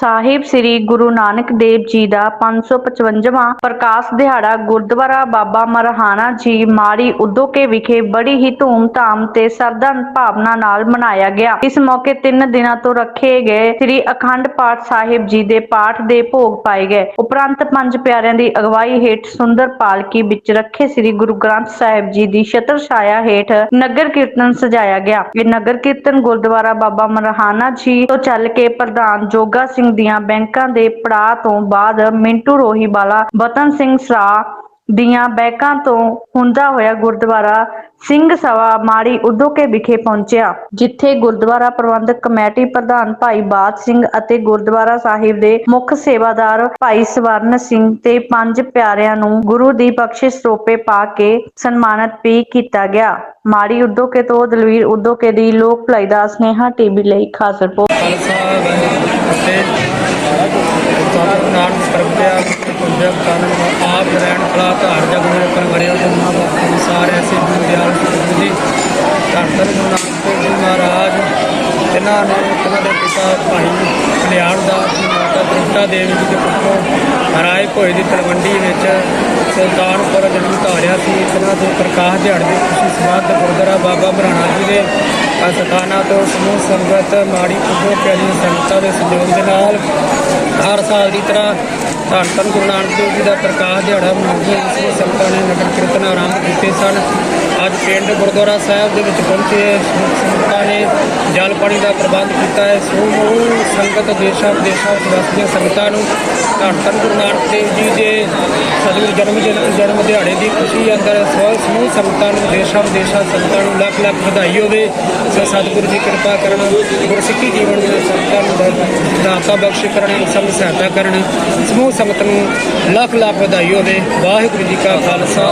ਸਾਹਿਬ ਸ੍ਰੀ ਗੁਰੂ ਨਾਨਕ ਦੇਵ ਜੀ ਦਾ 555ਵਾਂ ਪ੍ਰਕਾਸ਼ ਦਿਹਾੜਾ ਗੁਰਦੁਆਰਾ ਬਾਬਾ ਮਰਹਾਣਾ ਜੀ ਮਾੜੀ ਉਦੋਕੇ ਵਿਖੇ ਬੜੀ ਹੀ ਧੂਮ-ਧਾਮ ਤੇ ਸਰਦਾ ਭਾਵਨਾ ਨਾਲ ਮਨਾਇਆ ਗਿਆ। ਇਸ ਮੌਕੇ ਤਿੰਨ ਦਿਨਾਂ ਤੋਂ ਰੱਖੇ ਗਏ ਸ੍ਰੀ ਅਖੰਡ ਪਾਠ ਸਾਹਿਬ ਜੀ ਦੇ ਪਾਠ ਦੇ ਭੋਗ ਪਾਏ ਗਏ। ਉਪਰੰਤ ਪੰਜ ਪਿਆਰਿਆਂ ਦੀ ਅਗਵਾਈ ਹੇਠ ਸੁੰਦਰ ਪਾਲਕੀ ਵਿੱਚ ਰੱਖੇ ਸ੍ਰੀ ਗੁਰੂ ਗ੍ਰੰਥ ਸਾਹਿਬ ਜੀ ਦੀ ਛਤਰ ਛਾਇਆ ਹੇਠ ਨਗਰ ਕੀਰਤਨ ਸਜਾਇਆ ਗਿਆ। ਇਹ ਨਗਰ ਕੀਰਤਨ ਗੁਰਦੁਆਰਾ ਬਾਬਾ ਮਰਹਾਨਾ ਜੀ ਤੋਂ ਚੱਲ ਕੇ ਪ੍ਰਧਾਨ ਜੋਗਾ ਸਿੰਘ ਦੀਆਂ ਬੈਂਕਾਂ ਦੇ ਪੜਾਅ ਤੋਂ ਬਾਅਦ ਮਿੰਟੂ ਰੋਹੀਵਾਲਾ, ਬਤਨ ਸਿੰਘ ਸਰਾ ਦੀਆਂ ਬੈਂਕਾਂ ਤੋਂ ਹੁੰਦਾ ਹੋਇਆ ਗੁਰਦੁਆਰਾ ਸਿੰਘ ਸਭਾ ਮਾੜੀ ਉਦੋਕੇ ਵਿਖੇ ਪਹੁੰਚਿਆ, ਜਿੱਥੇ ਗੁਰਦੁਆਰਾ ਪ੍ਰਬੰਧਕ ਕਮੇਟੀ ਪ੍ਰਧਾਨ ਭਾਈ ਬਾਦ ਸਿੰਘ ਅਤੇ ਗੁਰਦੁਆਰਾ ਸਾਹਿਬ ਦੇ ਮੁੱਖ ਸੇਵਾਦਾਰ ਭਾਈ ਸਵਰਨ ਸਿੰਘ ਤੇ ਪੰਜ ਪਿਆਰਿਆਂ ਨੂੰ ਗੁਰੂ ਦੀ ਬਖਸ਼ਿਸ਼ ਰੋਪੇ ਪਾ ਕੇ ਸਨਮਾਨਿਤ ਵੀ ਕੀਤਾ ਗਿਆ। ਮਾੜੀ ਉਦੋਕੇ ਤੋਂ ਦਲਵੀਰ ਉਦੋਕੇ ਦੀ ਲੋਕ ਭਲਾਈ ਦਾ ਸਨੇਹਾ ਟੀਵੀ ਲਈ ਖਾਸ ਰਿਪੋਰਟ। ਅਤੇ ਵਾਹਿਗੁਰੂ ਨਾਨਕ ਪ੍ਰਗਟਿਆ ਪੁੰਜਬ ਕਾਨਨ ਆਪ ਰਹਿਣ ਖਲਾ ਧਾਰ ਜਗ ਮੇਰੇ ਪਰ ਵਰਿਆ ਤੇ ਐਸੇ ਗੁਰੂ ਦਿਆਲ ਗੁਰੂ ਜੀ ਧੰਨ ਗੁਰੂ ਨਾਨਕ ਦੇਵ ਜੀ ਮਹਾਰਾਜ ਇਹਨਾਂ ਨੂੰ ਉਹਨਾਂ ਦੇ ਪਿਤਾ ਭਾਈ ਕਲਿਆਣ ਦਾਸ ਮਾਤਾ ਤ੍ਰਿਪਤਾ ਦੇਵੀ ਜੀ ਦੇ ਪੁੱਤਰ ਰਾਏ ਭੋਏ ਦੀ ਤਲਵੰਡੀ ਵਿੱਚ ਸੁਲਤਾਨਪੁਰ ਜਨਮ ਧਾਰਿਆ ਸੀ। ਇਹਨਾਂ ਦੇ ਪ੍ਰਕਾਸ਼ ਦਿਹਾੜੇ ਦੀ ਖੁਸ਼ੀ ਸਬੰਧ ਗੁਰਦੁਆਰਾ ਬਾਬਾ ਬਰਾਣਾ ਜੀ ਦੇ ਸਥਾਨਾਂ ਤੋਂ ਸਮੂਹ ਸੰਗਤ ਮਾੜੀ ਪੁੱਜੋ ਪਿਆਰੀ ਸੰਗਤਾਂ ਦੇ ਸਹਿਯੋਗ ਦੇ ਨਾਲ ਹਰ ਸਾਲ ਦੀ ਤਰ੍ਹਾਂ ਧੰਨ ਧੰਨ ਗੁਰੂ ਨਾਨਕ ਦੇਵ ਜੀ ਦਾ ਪ੍ਰਕਾਸ਼ ਦਿਹਾੜਾ ਮਨਾਉਂਦੇ ਹੋਏ ਸਮੂਹ ਸੰਗਤਾਂ ਨੇ ਨਗਰ ਕੀਰਤਨ ਆਰੰਭ ਕੀਤੇ ਸਨ। ਅੱਜ ਪਿੰਡ ਗੁਰਦੁਆਰਾ ਸਾਹਿਬ ਦੇ ਵਿੱਚ ਪਹੁੰਚੇ ਸੰਗਤਾਂ ਪਾਣੀ ਦਾ ਪ੍ਰਬੰਧ ਕੀਤਾ ਹੈ। ਸਮੂਹ ਸੰਗਤ ਦੇਸ਼ਾਂ ਵਿਦੇਸ਼ਾਂ ਵਿੱਚ ਵਸਦੀਆਂ ਸੰਗਤਾਂ ਨੂੰ ਧੰਨ ਧੰਨ ਗੁਰੂ ਨਾਨਕ ਦੇਵ ਜੀ ਦੇ ਸਤਿਗੁਰੂ ਜਨਮ ਜਨ- ਜਨਮ ਦਿਹਾੜੇ ਦੀ ਖੁਸ਼ੀ ਅੰਦਰ ਸਭ ਸਮੂਹ ਸੰਗਤਾਂ ਨੂੰ, ਦੇਸ਼ਾਂ ਵਿਦੇਸ਼ਾਂ ਸੰਗਤਾਂ ਨੂੰ ਲੱਖ ਲੱਖ ਵਧਾਈ ਹੋਵੇ। ਸੋ ਸਤਿਗੁਰੂ ਦੀ ਕਿਰਪਾ ਕਰਨ, ਗੁਰਸਿੱਖੀ ਜੀਵਨ ਦੇ ਸੰਗਤਾਂ ਨੂੰ ਦਾਤਾ- ਦਾਤਾ ਬਖਸ਼ ਕਰਨ, ਸਭ ਸਹਾਇਤਾ ਕਰਨ, ਸਮੂਹ ਸੰਗਤ ਨੂੰ ਲੱਖ ਲੱਖ ਵਧਾਈ ਹੋਵੇ। ਵਾਹਿਗੁਰੂ ਜੀ ਕਾ ਖਾਲਸਾ।